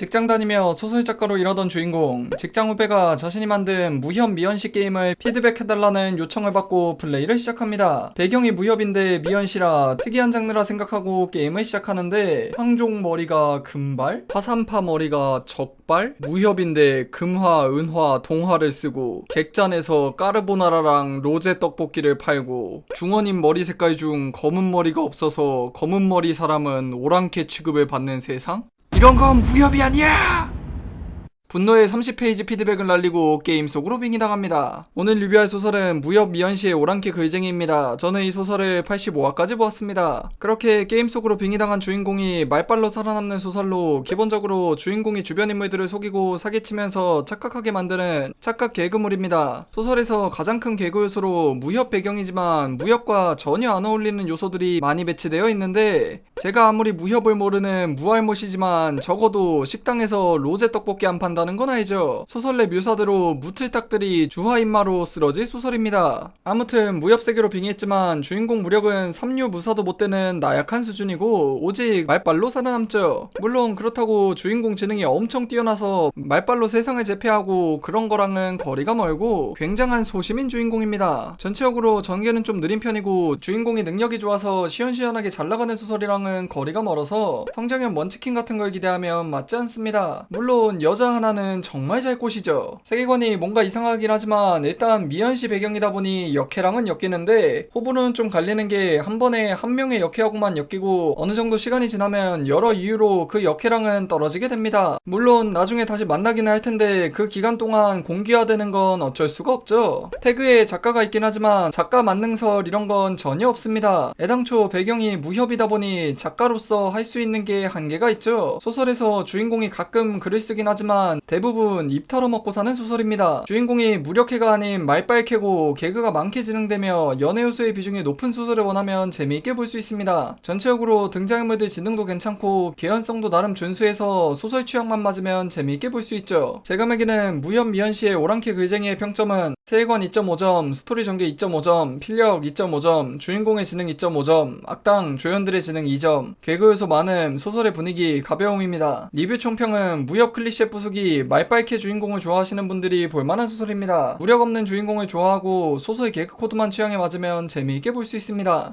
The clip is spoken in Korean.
직장 다니며 소설 작가로 일하던 주인공, 직장 후배가 자신이 만든 무협 미연시 게임을 피드백해달라는 요청을 받고 플레이를 시작합니다. 배경이 무협인데 미연시라 특이한 장르라 생각하고 게임을 시작하는데 황종 머리가 금발, 화산파 머리가 적발, 무협인데 금화, 은화, 동화를 쓰고 객잔에서 까르보나라랑 로제 떡볶이를 팔고 중원인 머리 색깔 중 검은 머리가 없어서 검은 머리 사람은 오랑캐 취급을 받는 세상? 이런 건 무협이 아니야! 분노의 30페이지 피드백을 날리고 게임 속으로 빙이 당합니다. 오늘 리뷰할 소설은 무협 미연시의 오랑캐 글쟁이입니다. 저는 이 소설을 85화까지 보았습니다. 그렇게 게임 속으로 빙이 당한 주인공이 말빨로 살아남는 소설로 기본적으로 주인공이 주변 인물들을 속이고 사기치면서 착각하게 만드는 착각 개그물입니다. 소설에서 가장 큰 개그 요소로 무협 배경이지만 무협과 전혀 안 어울리는 요소들이 많이 배치되어 있는데 제가 아무리 무협을 모르는 무알못이지만 적어도 식당에서 로제 떡볶이 안 판다 는 건 알죠. 소설 내 묘사대로 무틀딱들이 주화 인마로 쓰러질 소설입니다. 아무튼 무협 세계로 빙의했지만 주인공 무력은 삼류 무사도 못 되는 나약한 수준이고 오직 말빨로 살아남죠. 물론 그렇다고 주인공 지능이 엄청 뛰어나서 말빨로 세상을 제패하고 그런 거랑은 거리가 멀고 굉장한 소심인 주인공입니다. 전체적으로 전개는 좀 느린 편이고 주인공이 능력이 좋아서 시원시원하게 잘 나가는 소설이랑은 거리가 멀어서 성장형 먼치킨 같은 걸 기대하면 맞지 않습니다. 물론 여자 하나 는 정말 잘 꼬시죠. 세계관이 뭔가 이상하긴 하지만 일단 미연시 배경이다 보니 역해랑은 엮이는데 호불호는 좀 갈리는 게 한 번에 한 명의 역해하고만 엮이고 어느 정도 시간이 지나면 여러 이유로 그 역해랑은 떨어지게 됩니다. 물론 나중에 다시 만나기는 할 텐데 그 기간 동안 공기화되는 건 어쩔 수가 없죠. 태그에 작가가 있긴 하지만 작가 만능설 이런 건 전혀 없습니다. 애당초 배경이 무협이다 보니 작가로서 할 수 있는 게 한계가 있죠. 소설에서 주인공이 가끔 글을 쓰긴 하지만 대부분 입 털어먹고 사는 소설입니다. 주인공이 무력해가 아닌 말빨 캐고 개그가 많게 진행되며 연애 요소의 비중이 높은 소설을 원하면 재미있게 볼 수 있습니다. 전체적으로 등장인물들 지능도 괜찮고 개연성도 나름 준수해서 소설 취향만 맞으면 재미있게 볼 수 있죠. 제가 매기는 무협 미연시의 오랑캐 글쟁이의 평점은 세계관 2.5점, 스토리 전개 2.5점, 필력 2.5점, 주인공의 지능 2.5점, 악당 조연들의 지능 2점, 개그 요소 많음, 소설의 분위기 가벼움입니다. 리뷰 총평은 무협 클리셰 부수기, 말빨캐 주인공을 좋아하시는 분들이 볼만한 소설입니다. 무력 없는 주인공을 좋아하고 소설 개그 코드만 취향에 맞으면 재미있게 볼 수 있습니다.